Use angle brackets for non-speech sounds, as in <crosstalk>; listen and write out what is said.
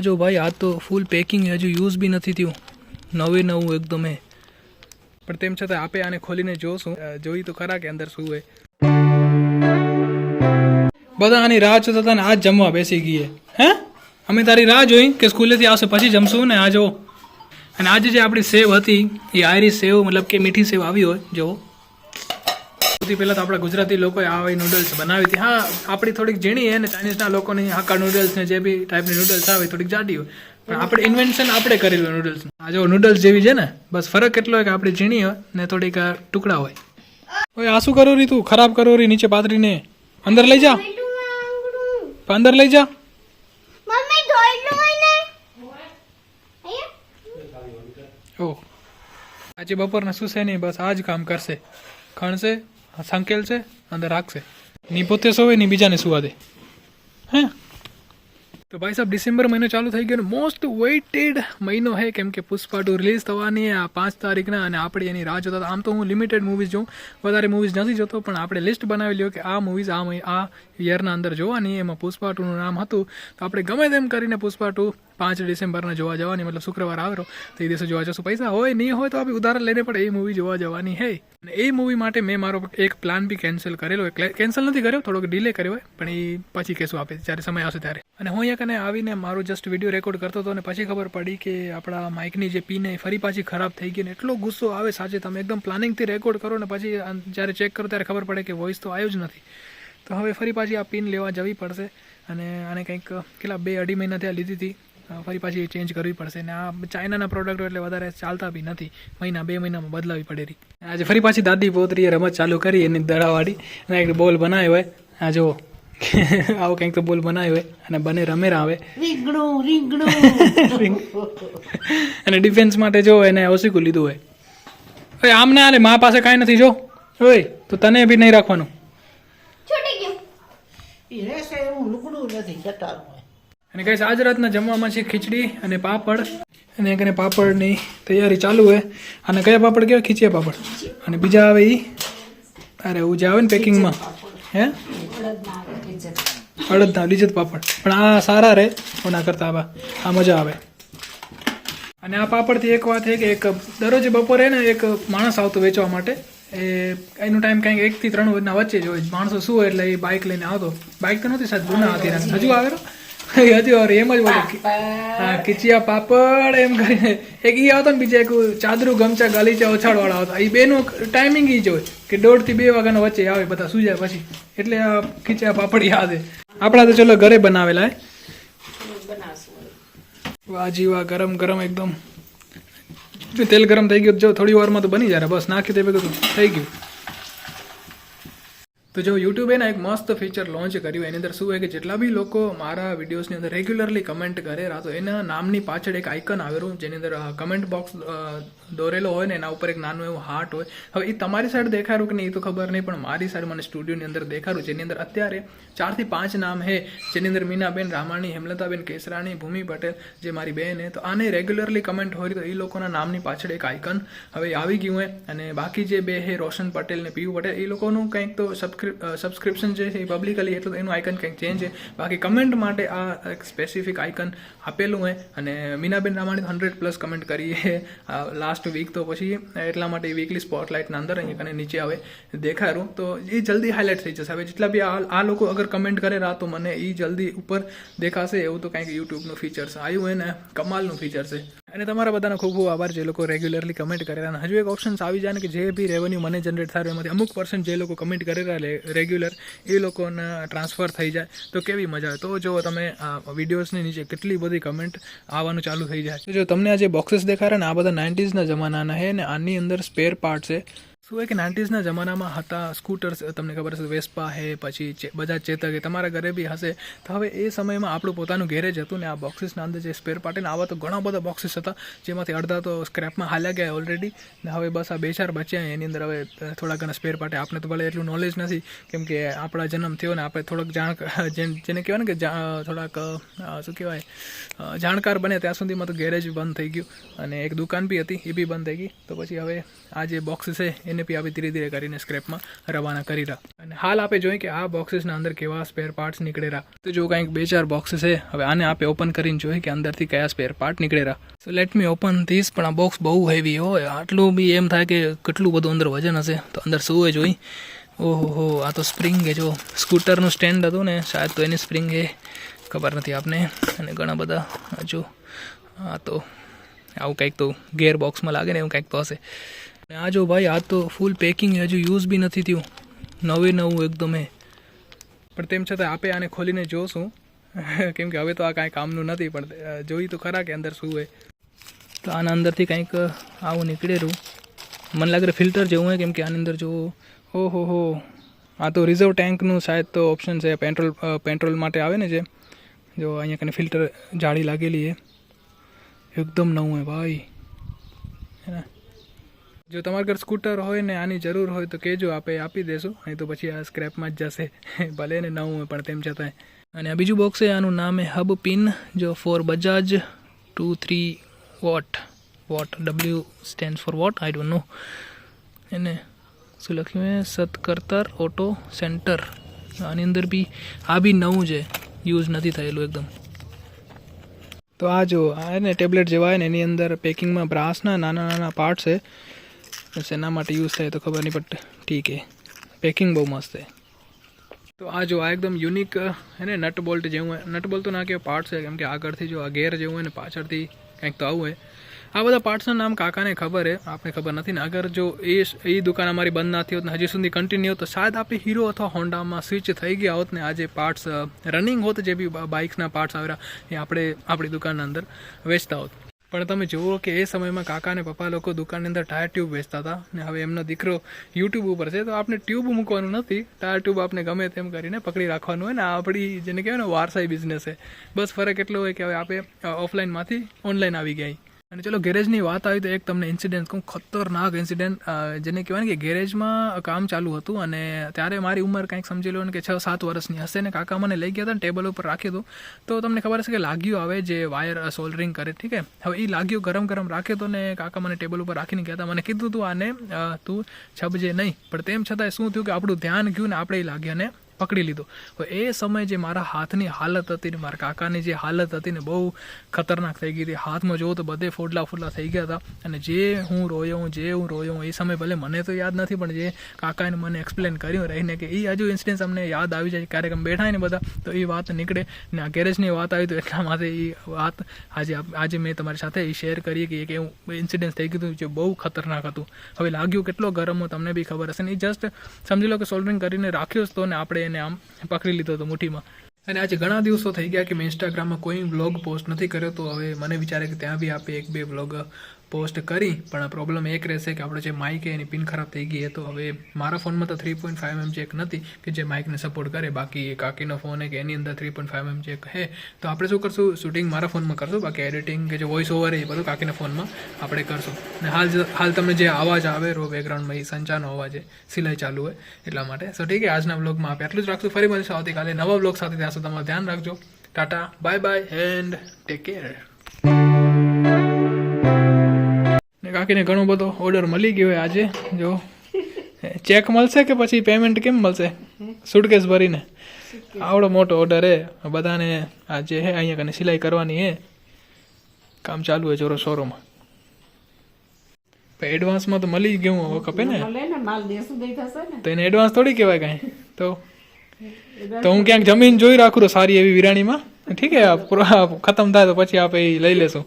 આ જો ભાઈ આ તો ફૂલ પેકિંગ હજુ યુઝ બી નથી થયું. નવે નવું એકદમ. હે પણ તેમ છતાં આપે આને ખોલીને જોશું. અ, જોઈ તો ખરા કે અંદર શું હોય. બધા આની રાહ જોતા હતા ને આજ જમવા બેસી ગઈ હે? અમે તારી રાહ જોઈ કે સ્કૂલેથી આવશે પછી જમશું ને આ જો અને આજે જે આપણી સેવ હતી એ આયરી સેવ મતલબ કે મીઠી સેવ આવી હોય જો સૌથી પહેલાં તો આપણા ગુજરાતી લોકોએ આવી નૂડલ્સ બનાવી હતી. હા આપણી થોડીક ઝીણી છે ને ચાઇનીઝના લોકોની હાકા નૂડલ્સ ને જે બી ટાઈપની નૂડલ્સ આવે થોડીક જાડી હોય પણ આપણે ઇન્વેન્શન આપણે કરેલું નૂડલ્સ આ જો નૂડલ્સ જેવી છે ને બસ ફરક એટલો હોય કે આપણી ઝીણી હોય ને થોડીક આ ટુકડા હોય. ઓય આ શું કરો રી તું? ખરાબ કરો રી નીચે પાથરીને. અંદર લઈ જા. અંદર લઈ જા. મમ્મી ધોઈલું હોય ને? અહીંયા ઓ આજે બપોરના શું છે નહીં બસ આ જ કામ કરશે. ખણશે. સંકેલશે અંદર રાખશે ની પોતે સોવે ની બીજાને સુવા દે. હે? તો ભાઈ સાહેબ, ડિસેમ્બર મહિનો ચાલુ થઈ ગયો મોસ્ટ વેઇટેડ મહિનો છે કેમ કે પુષ્પા ટુ રિલીઝ થવાની આ પાંચ તારીખના અને આપણે એની રાહ જોતા આમ તો હું લિમિટેડ મૂવીઝ જોઉં, વધારે મૂવીઝ નથી જોતો, પણ આપણે લિસ્ટ બનાવી લ્યો કે આ મૂવીઝ આ આ યરના અંદર જોવાની, એમાં પુષ્પા ટુનું નામ હતું. તો આપણે ગમે તેમ કરીને પુષ્પા ટુ પાંચ ડિસેમ્બરના જોવા જવાની, મતલબ શુક્રવાર આવેલો તો એ દિવસે જોવા જશું. પૈસા હોય, નહીં હોય તો આપણે ઉદાહરણ લઈને પણ એ મૂવી જોવા જવાની હે. અને એ મૂવી માટે મેં મારો એક પ્લાન બી કેન્સલ કરેલો કેન્સલ નથી કર્યો, થોડોક ડિલે કર્યો હોય, પણ એ પછી કહેશું આપે, જ્યારે સમય આવશે ત્યારે. અને હું અહીંયા કને આવીને મારું જસ્ટ વીડિયો રેકોર્ડ કરતો હતો અને પછી ખબર પડી કે આપણા માઇકની જે પીને ફરી પાછી ખરાબ થઈ ગઈ ને એટલો ગુસ્સો આવે સાચે તમે એકદમ પ્લાનિંગથી રેકોર્ડ કરો ને પછી જ્યારે ચેક કરો ત્યારે ખબર પડે કે વોઇસ તો આવ્યો જ નથી. તો હવે ફરી પાછી આ પિન લેવા જવી પડશે અને આને કંઈક કેટલા બે અઢી મહિના ત્યાં લીધી હતી. ફરી પાછી ચેન્જ કરવી પડશે ને આ ચાઇનાના પ્રોડક્ટો એટલે વધારે ચાલતા બી નથી. મહિના, બે મહિનામાં બદલાવી પડેલી આજે ફરી પાછી દાદી પોતરીએ રમત ચાલુ કરી એની દડાવાળી અને એક બોલ બનાવ્યો હોય. આ જુઓ. <laughs> આવો કંઈક તો બોલ બનાવ્યો હોય અને બને રમેરા આવે રીંગણું રીંગણું. અને ડિફેન્સ માટે જો એને ઓસીકું લીધું હોય. ઓય આમ ના હાલે મા પાસે કાંઈ નથી જો. ઓય તો તને બી નહીં રાખવાનું. અને કઈ આજ રાતના જમવામાં છે ખીચડી અને પાપડ. અને કને પાપડની તૈયારી ચાલુ હોય. અને કયા પાપડ કહેવાય ખીચિયા પાપડ. અને બીજા આવે એ અરે ઉજા આવે ને પેકિંગમાં હે? અડદના, લિજત પાપડ. પણ આ સારા રહે ઓના કરતાં આ મજા આવે. અને આ પાપડથી એક વાત છે કે એક દરરોજ બપોરે ને એક માણસ આવતો વેચવા માટે. એ, એનો ટાઈમ કંઈક એકથી ત્રણ વાગ્યાના વચ્ચે જ હોય. માણસો શું હોય એટલે એ બાઇક લઈને આવતો. બાઇક તો નહોતી સાહેબ ગુના હતી હજુ આવે? હજુ આવે. એમ જ બોલે હા, ખીચિયા પાપડ એમ કરીને. એક ઈ આવતો ને બીજા એક ચાદરું, ગમચા, ગાલીચા ઓછાડવાળા આવતા. એ બેનું ટાઈમિંગ ઈ જ હોય. કે દોઢથી બે વાગ્યાના વચ્ચે આવે બધા સુઈ જાય પછી. એટલે આ ખીચિયા પાપડ યાદ આપણા તો ચલો ઘરે બનાવેલા હે. વાજી વાહ ગરમ ગરમ એકદમ. તેલ ગરમ થઈ ગયું જો થોડી વારમાં તો બની જાય બસ નાખી દે ભેગું તો થઈ ગયું. તો જો યુટ્યુબે ના એક મસ્ત ફીચર લોન્ચ કર્યું, એની અંદર શું હોય કે જેટલા બી લોકો મારા વિડીયોઝની અંદર રેગ્યુલરલી કમેન્ટ કરેલા તો એના નામની પાછળ એક આઇકન આવેલું, જેની અંદર કમેન્ટ બોક્સ દોરેલો હોય ને, એના ઉપર એક નાનું એવું હાર્ટ હોય. હવે એ તમારી સાઈડ દેખાડું કે નહીં એ તો ખબર નહીં, પણ મારી સાઈડ મને સ્ટુડિયોની અંદર દેખાડું, જેની અંદર અત્યારે ચારથી પાંચ નામ હે, જેની અંદર મીનાબેન, રામાણી, હેમલતાબેન, કેસરાણી, ભૂમિ પટેલ જે મારી બેન હે, તો આને રેગ્યુલરલી કમેન્ટ હોય તો એ લોકોના નામની પાછળ એક આઇકન હવે આવી ગયું હે, અને બાકી જે બે હે રોશન પટેલ ને પીયુ પટેલ એ લોકોનું કંઈક તો સબસ્ક્રિપ્શન જે છે એ પબ્લિકલી એટલે એનું આઇકન કંઈક ચેન્જ છે. બાકી કમેન્ટ માટે આ એક સ્પેસિફિક આઇકન આપેલું હોય અને Meenaben Ramani hundred plus comment કરીએ. લાસ્ટ વીક તો પછી એટલા માટે વીકલી સ્પોટલાઇટના અંદર અહીંયા અને નીચે આવે દેખાડું તો એ જલ્દી હાઇલાઇટ થઈ જશે. હવે જેટલા બી આ લોકો અગર કમેન્ટ કરેલા તો મને એ જલ્દી ઉપર દેખાશે એવું તો કંઈક યુટ્યુબનું ફીચર્સ આવ્યું હોય ને, કમાલનું ફીચર છે. અને તમારા બધાનો ખૂબ ખૂબ આભાર જે લોકો રેગ્યુલરલી કમેન્ટ કરે અને હજુ એક ઓપ્શન્સ આવી જાય ને કે જે બી રેવન્યુ મને જનરેટ થાય એમાંથી અમુક પર્સન્ટ જે લોકો કમેન્ટ કરેલા રેગ્યુલર એ લોકોને ટ્રાન્સફર થઈ જાય. તો કેવી મજા આવે? તો જો તમે આ વિડીયોઝની નીચે કેટલી બધી કમેન્ટ આવવાનું ચાલુ થઈ જાય. જો તમને આ જે બોક્सेस દેખાડે ને, આ બધા નાઇન્ટીઝના જમાનાના છે ને, આની અંદર સ્પેર પાર્ટ છે. શું હોય કે નાઇન્ટીઝના જમાનામાં હતા સ્કૂટર્સ તમને ખબર હશે વેસ્પા હે, પછી બજાજ ચેતક હે, તમારા ઘરે બી હશે. તો હવે એ સમયમાં આપણું પોતાનું ગેરેજ હતું ને આ બોક્સિસના અંદર જે સ્પેર પાર્ટ આવા તો ઘણા બધા બોક્સિસ હતા, જેમાંથી અડધા તો સ્ક્રેપમાં હાલ્યા ગયા ઓલરેડી ને હવે બસ આ બે ચાર બચ્યા એની અંદર હવે થોડા ઘણા સ્પેર પાર્ટ આપણે તો ભલે એટલું નોલેજ નથી, કેમ કે આપણા જન્મ થયો ને, આપણે થોડોક જાણ <laughs> જેન- કહેવાય ને કે થોડાક શું કહેવાય જાણકાર બને ત્યાં સુધીમાં તો ગેરેજ બંધ થઈ ગયું. અને એક દુકાન બી હતી, એ બી બંધ થઈ ગઈ. તો પછી હવે આ જે બોક્સ છે, એને એને બી આપણે ધીરે ધીરે કરીને સ્ક્રેપમાં રવાના કરી રહ્યા. અને હાલ આપણે જોઈએ કે આ બોક્સીસના અંદર કેવા સ્પેર પાર્ટ્સ નીકળે રહ્યા તો જો કંઈક બે ચાર બોક્સીસ છે, હવે આને આપણે ઓપન કરીને જોઈએ કે અંદરથી કયા સ્પેર પાર્ટ નીકળે રહ્યા so let me open this પણ આ બોક્સ બહુ હેવી હોય આટલું બી એમ થાય કે કેટલું બધું અંદર વજન હશે. તો અંદર શું હોય જોઈ? ઓહો આ તો સ્પ્રિંગ એ જો. સ્કૂટરનું સ્ટેન્ડ હતું ને, શાયદ તો એની સ્પ્રિંગ એ ખબર નથી આપને. અને ઘણા બધા, હજુ, આ તો, આવું કંઈક તો ગેર બોક્સમાં લાગે ને એવું કંઈક તો હશે. આ જો ભાઈ, આ તો ફૂલ પેકિંગ હજુ યુઝ બી નથી થયું. નવે નવું એકદમ. એ પણ તેમ છતાં આપે આને ખોલીને જોશું. <laughs> કેમ કે હવે તો આ કાંઈ કામનું નથી, પણ જોઈ તો ખરા કે અંદર શું હોય. તો આના અંદરથી કંઈક આવું નીકળેલું. મને લાગે ફિલ્ટર જેવું હોય, કેમ કે આની અંદર જો, ઓહો હો. આ તો રિઝર્વ ટેન્કનું શાયદ તો ઓપ્શન છે પેટ્રોલ પેટ્રોલ માટે આવે ને જે. જો અહીંયા કને ફિલ્ટર જાળી લાગેલી છે. એકદમ નવું હે ભાઈ. હે ને? જો તમારે ઘર સ્કૂટર હોય ને આની જરૂર હોય તો કહેજો, આપે આપી દેશું. નહીં તો પછી આ સ્ક્રેપમાં જ જશે. <laughs> ભલે ને નવું હોય, પણ તેમ છતાંય. અને આ બીજું બોક્સ છે, આનું નામ હે હબ પિન જો for Bajaj two three watt watt W stand for watt I don't know એને શું લખ્યું છે સતકર્તર ઓટો સેન્ટર આની અંદર બી, આ બી નવું છે. યુઝ નથી થયેલું એકદમ. તો આ જો, આ ને ટેબ્લેટ જેવા ને, એની અંદર પેકિંગમાં બ્રાસના નાના નાના પાર્ટ છે. એના માટે યુઝ થાય તો ખબર નહીં બટ ઠીક હે પેકિંગ બહુ મસ્ત છે. તો આ જો આ એકદમ યુનિક હે ને નટ બોલ્ટ જેવું નટ બોલ્ટ તો ના કહેવાય પાર્ટ છે. કેમ કે આગળથી જો આ ગેર જેવું હોય ને, પાછળથી કંઈક તો આવું હોય. આ બધા પાર્ટ્સના નામ કાકાને ખબર હે આપણે ખબર નથી ને, અગર જો એ એ દુકાન અમારી બંધ ના થઈ હોત ને, હજી સુધી કન્ટિન્યુ તો શાયદ આપણે હીરો અથવા હોન્ડામાં સ્વિચ થઈ ગયા હોત ને, આજે પાર્ટ્સ રનિંગ હોત જે બી બાઇક્સના પાર્ટ્સ આવ્યા એ આપણે, આપણી દુકાનના અંદર વેચતા હોત. પણ તમે જુઓ કે એ સમયમાં કાકા અને પપ્પા લોકો દુકાનની અંદર ટાયર ટ્યુબ વેચતા હતા ને હવે એમનો દીકરો યુટ્યુબ ઉપર છે, તો આપણે ટ્યુબ મૂકવાનું નથી. ટાયર ટ્યુબ આપણે ગમે તેમ કરીને પકડી રાખવાનું હોય ને આપણી જેને કહેવાય ને વારસાઈ બિઝનેસ છે. બસ ફરક એટલો હોય કે હવે આપણે ઓફલાઈનમાંથી ઓનલાઈન આવી ગયા અને ચલો ગેરેજની વાત આવી તો એક તમને ઇન્સિડન્ટ કહું, ખતરનાક ઇન્સિડન્ટ જેને કહેવાય ને કે ગેરેજમાં કામ ચાલુ હતું અને ત્યારે મારી ઉંમર કંઈક સમજી લો ને કે છ સાત વર્ષની હશે ને કાકા મને લઈ ગયા હતા ને ટેબલ ઉપર રાખ્યું હતું તો તમને ખબર હશે કે લાગ્યું આવે જે વાયર સોલ્ડરિંગ કરે, ઠીક છે? હવે એ લાગ્યું ગરમ ગરમ રાખ્યો હતો ને કાકા મને ટેબલ ઉપર રાખીને ગયા હતા મને કીધું તું આને તું છબજે નહીં. પણ તેમ છતાંય શું થયું કે આપણું ધ્યાન ગયું ને આપણે એ લાગ્યા ને પકડી લીધો. એ સમયે જે મારા હાથની હાલત હતી ને મારા કાકાની જે હાલત હતી ને બહુ ખતરનાક થઈ ગઈ હતી. હાથમાં જોવો તો બધે ફોડલા ફોડલા થઈ ગયા હતા. અને જે હું રોયો હું, જે હું રોયો હું, એ સમય ભલે મને તો યાદ નથી, પણ જે કાકાએ મને એક્સપ્લેન કર્યું રહીને કે એ હજુ ઇન્સિડન્સ અમને યાદ આવી જાય ક્યારેક અમે બેઠા ને બધા, તો એ વાત નીકળે ને આ ગેરેજની વાત આવી તો એટલા માટે એ વાત આજે આજે મેં તમારી સાથે એ શેર કરી કે એક એવું ઇન્સિડન્સ થઈ ગયું હતું જે બહુ ખતરનાક હતું. હવે લાગ્યું કેટલો ગરમ હું તમને બી ખબર હશે ને. એ જસ્ટ સમજી લો કે સોલ્ડરિંગ કરીને રાખ્યો જ તો ને આપણે એને આમ પકડી લીધો હતો મુઠ્ઠીમાં. અને આજે ઘણા દિવસો થઈ ગયા કે મેં ઇન્સ્ટાગ્રામમાં કોઈ વ્લોગ પોસ્ટ નથી કર્યો, તો હવે મને વિચારે કે ત્યાં બી આપે એક બે વ્લોગ પોસ્ટ કરી, પણ પ્રોબ્લેમ એક રહેશે કે આપણે જે માઇક એની પિન ખરાબ થઈ ગઈ તો હવે મારા ફોનમાં તો three point five M check નથી કે જે માઇકને સપોર્ટ કરે, બાકી એ કાકીનો ફોન કે એની અંદર થ્રી પોઈન્ટ ફાઇવ એમ ચેક છે. તો આપણે શું કરશું? શૂટિંગ મારા ફોનમાં કરશું, બાકી એડિટિંગ કે જે વોઇસ ઓવર એ બધું કાકીના ફોનમાં આપણે કરશું. અને હાલ હાલ તમને જે અવાજ આવે રો બેકગ્રાઉન્ડમાં એ સંચાનો અવાજ છે, સિલાઈ ચાલુ હોય એટલા માટે. સો ઠીક છે, આજના બ્લોગમાં આપણે આટલું જ રાખશું. ફરી મળીશું આવતીકાલે નવા બ્લોગ સાથે, ત્યાં સુધી તમારું ધ્યાન રાખજો. Tata bye bye and take care કાકીને ઘણો બધો ઓર્ડર મળી ગયો આજે. જો ચેક મળશે કે પછી પેમેન્ટ કેમ મળશે? સુટકેસ ભરીને. આવડો મોટો ઓર્ડર હે. બધાને આ જે હે અહીંયા કને સિલાઈ કરવાની હે. કામ ચાલુ હોય જોરો શોરોમાં એડવાન્સમાં તો મળી ગયું હવે ખપે ને? તો એને એડવાન્સ થોડી કહેવાય કાંઈ. તો તો હું ક્યાંક જમીન જોઈ રાખું સારી એવી વિરાણીમાં. ઠીક હે ખતમ થાય તો પછી આપણે લઈ લેશું.